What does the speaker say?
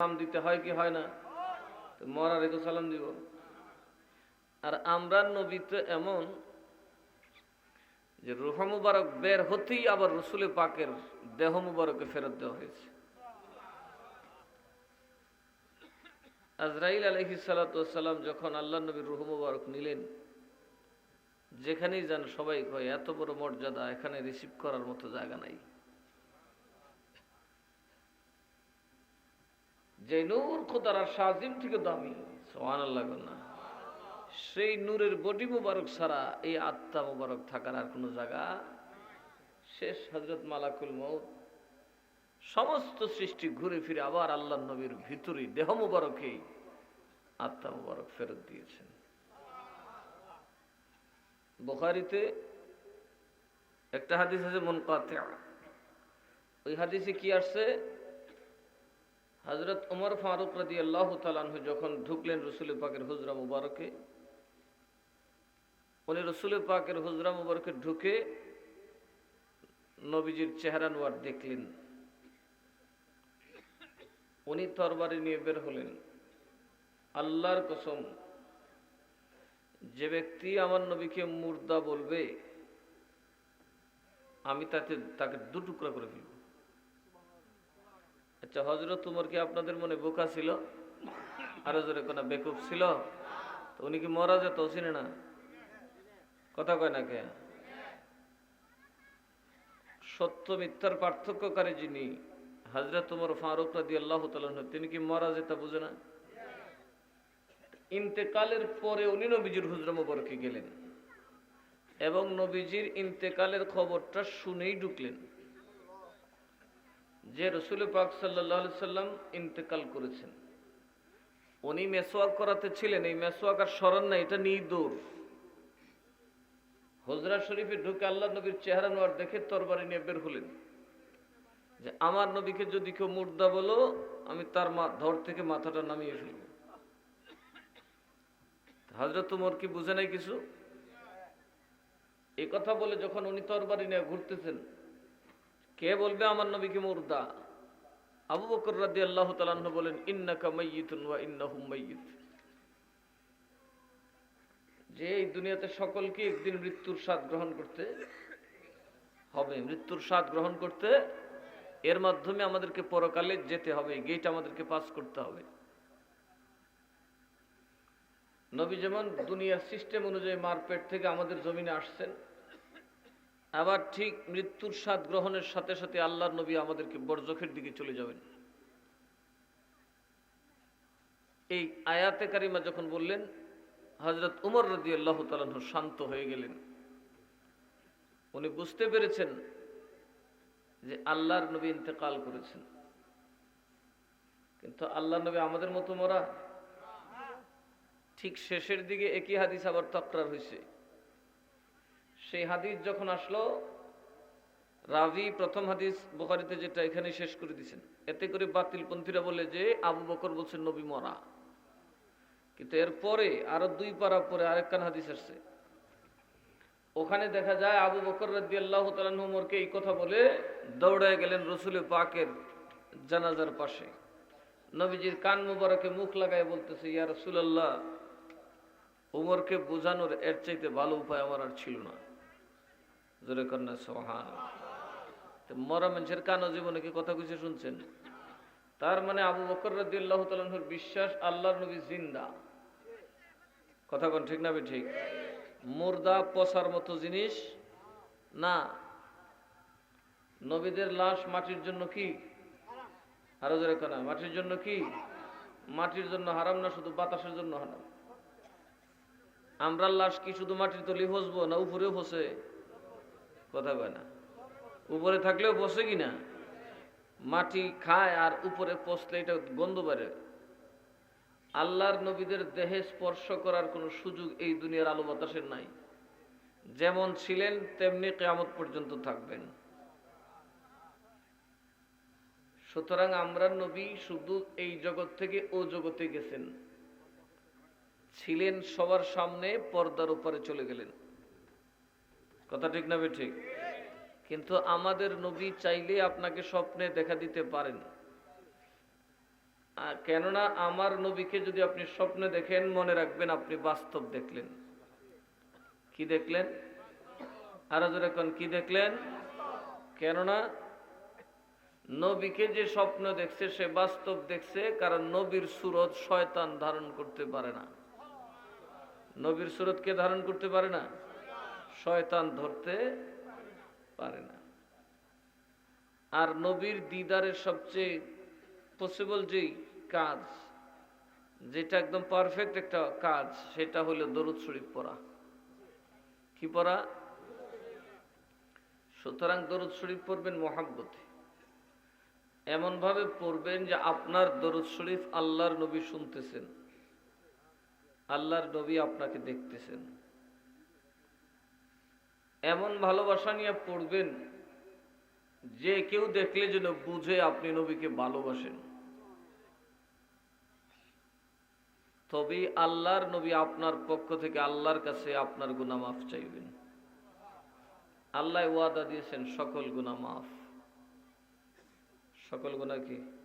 সালাম দিতে হয় কি হয় না? মরারে তো সালাম দিব। আর আমরা নবী তো এমন যে রুহ মুবারক বের হতেই আবার রসুলে পাকের দেহ মুবারকে ফেরত দেওয়া হয়েছে। আজরাইল আলহি সালাম যখন আল্লাহ নবীর রুহ মুবারক নিলেন, যেখানেই যান সবাই কয়, এত বড় মর্যাদা, এখানে রিসিভ করার মতো জায়গা নাই। যে নূর খোদার সাজিম থেকে দামি না। সেই নূরের বডি মুবারক ছাড়া এই আত্মা মুবারক থাকার আর কোনো জায়গা শেষ। হজরত মালাকুল মৌত সমস্ত সৃষ্টি ঘুরে ফিরে আবার আল্লাহ নবীর ভিতরে দেহ মুবারকে আত্মা মুবারক ফেরত দিয়েছেন। বোখারিতে একটা হাদিস আছে মন ওই হাদিসে কি আসছে? হজরত উমর ফারুক রাজি আল্লাহ তালানহু যখন ঢুকলেন রসুল পাকের হুজরা মুবারকে, উনি রসুল পাকের হুজরা মুবারকে ঢুকে নবীজির চেহারা নোয়ার দেখলেন। উনি তরবারি নিয়ে বের হলেন। আল্লাহর কসম, যে ব্যক্তি আমার নবীকে মুর্দা বলবে, আমি তাতে, তাকে দু টুকরা করে ফেলব। আচ্ছা হজরত তোমার কি আপনাদের মনে বোকা ছিল? আরও জোরে কোনা বেকুব ছিল? তো উনি কি মরা যেত, চিনে না? কথা কয় না কে? সত্য মিথ্যার পার্থক্যকারী যিনি হাজরত তোমার ফারুক রাদি আল্লাহ তিনি কি মরা যেত বুঝে না? ইন্তেকালের পরে উনি নবীজির হুজরা মোবারকে গেলেন এবং নবীজির ইন্তেকালের খবরটা শুনেই ঢুকলেন। যে রসুল পাক সাল্লাহ সাল্লাম ইন্তেকাল করেছেন। উনি মেসোয়াক করাতে ছিলেন, এই মেসোয়াক আর স্মরণ না এটা নিয়ে দৌড় হজরা শরীফে ঢুকে আল্লাহ নবীর চেহারা নোয়ার দেখে তরবারি নিয়ে বের হলেন। যে আমার নবীকে যদি কেউ মুর্দা বলো, আমি তার ধর থেকে মাথাটা নামিয়ে ফেলব। হাজরত তোমার কি বুঝে নাই কিছু? এই কথা বলে যখন উনি তরবারি নিয়ে ঘুরতেছেন কে বলবে আমার নবীকে মুর্দা? আবু বকর রাদি আল্লাহ তালাহ বলেন, ইন্নাকা মাইয়িতুন ওয়া যে এই দুনিয়াতে সকলকে একদিন মৃত্যুর স্বাদ গ্রহণ করতে হবে। মৃত্যুর স্বাদ গ্রহণ করতে এর মাধ্যমে আমাদেরকে পরকালে যেতে হবে গেট আমাদেরকে পাস করতে হবে। নবী যেমন দুনিয়ার সিস্টেম অনুযায়ী মারপেট থেকে আমাদের জমিনে আসছেন আবার ঠিক মৃত্যুর স্বাদ গ্রহণের সাথে সাথে আল্লাহর নবী আমাদেরকে বরজখের দিকে চলে যাবেন। এই আয়াতে কারিমা যখন বললেন হজরত উমর রদি আল্লাহ তালাহ শান্ত হয়ে গেলেন। উনি বুঝতে পেরেছেন যে আল্লাহর নবী ইন্তেকাল করেছেন। কিন্তু আল্লাহ নবী আমাদের মতো মরা। ঠিক শেষের দিকে একই হাদিস আবার তকরার হয়েছে সেই হাদিস যখন আসলো রাভি প্রথম হাদিস বোকারিতে যেটা এখানে শেষ করে দিচ্ছেন এতে করে বাতিল পন্থীরা বলে যে, আবু বকর বলছেন, নবী মরা। কিন্তু এরপরে আরও দুই পারা পরে আরেকখান হাদিস আসছে। ওখানে দেখা যায় আবু বকর রাদি আল্লাহ তালুমরকে এই কথা বলে, দৌড়ায় গেলেন রসুলে পাকের জানাজার পাশে। নবীজির কান মুবারকে মুখ লাগায় বলতেছে, ইয়া রসুল্লাহ উমরকে বোঝানোর এর চাইতে ভালো উপায় আমার আর ছিল না। কানো জীবনে কথা কিছু শুনছেন? তার মানে আবু বকর তালুর বিশ্বাস আল্লাহর নবী জিন্দা। কথা ঠিক না ঠিক মুর্দা মতো জিনিস? না। নবীদের লাশ মাটির জন্য কি? আরও জোরে মাটির জন্য কি? মাটির জন্য হারাম না, শুধু বাতাসের জন্য হারাম? আমরা লাশ কি শুধু মাটির তলি হসবো না উপরেও ফসে কথা কয় না। উপরে থাকলেও বসে কি না মাটি খায় আর উপরে পচলে এটা গন্ধ বেড়ে। আল্লাহর নবীদের দেহে স্পর্শ করার কোনো সুযোগ এই দুনিয়ার আলো বাতাসের নাই। যেমন ছিলেন, তেমনি কেয়ামত পর্যন্ত থাকবেন। সুতরাং আমরা নবী শুধু এই জগৎ থেকে ও জগতে গেছেন। ছিলেন সবার সামনে পর্দার উপরে চলে গেলেন। কথা ঠিক না ঠিক? কিন্তু আমাদের নবী চাইলে আপনাকে স্বপ্নে দেখা দিতে পারেন। কেননা আমার নবীকে যদি আপনি স্বপ্নে দেখেন, মনে রাখবেন আপনি বাস্তব দেখলেন। কি দেখলেন? আরও কোন, কি দেখলেন? কেননা নবীকে যে স্বপ্ন দেখছে, সে বাস্তব দেখছে, কারণ নবীর সুরত শয়তান ধারণ করতে পারে না। নবীর সুরত কে ধারণ করতে পারে না? শয়তান ধরতে পারে না। আর নবীর দিদারের সবচেয়ে পসিবল যেই কাজ, যেটা একদম পারফেক্ট একটা কাজ, সেটা হলো দরুদ শরীফ পড়া। কি পড়া? সুতরাং দরুদ শরীফ পড়বেন মহাব্বতে। এমন ভাবে পড়বেন যে আপনার দরুদ শরীফ আল্লাহর নবী শুনতেছেন। আল্লাহর নবী আপনাকে দেখতেছেন। এমন ভালোবাসা নিয়ে পড়বেন যে কেউ দেখলে যেন বুঝে আপনি নবীকে ভালোবাসেন। তবে আল্লাহর নবী আপনার পক্ষ থেকে আল্লাহর কাছে আপনার গুনা মাফ চাইবেন। আল্লাহ ওয়াদা দিয়েছেন সকল গুনা মাফ। সকল গুণা কি?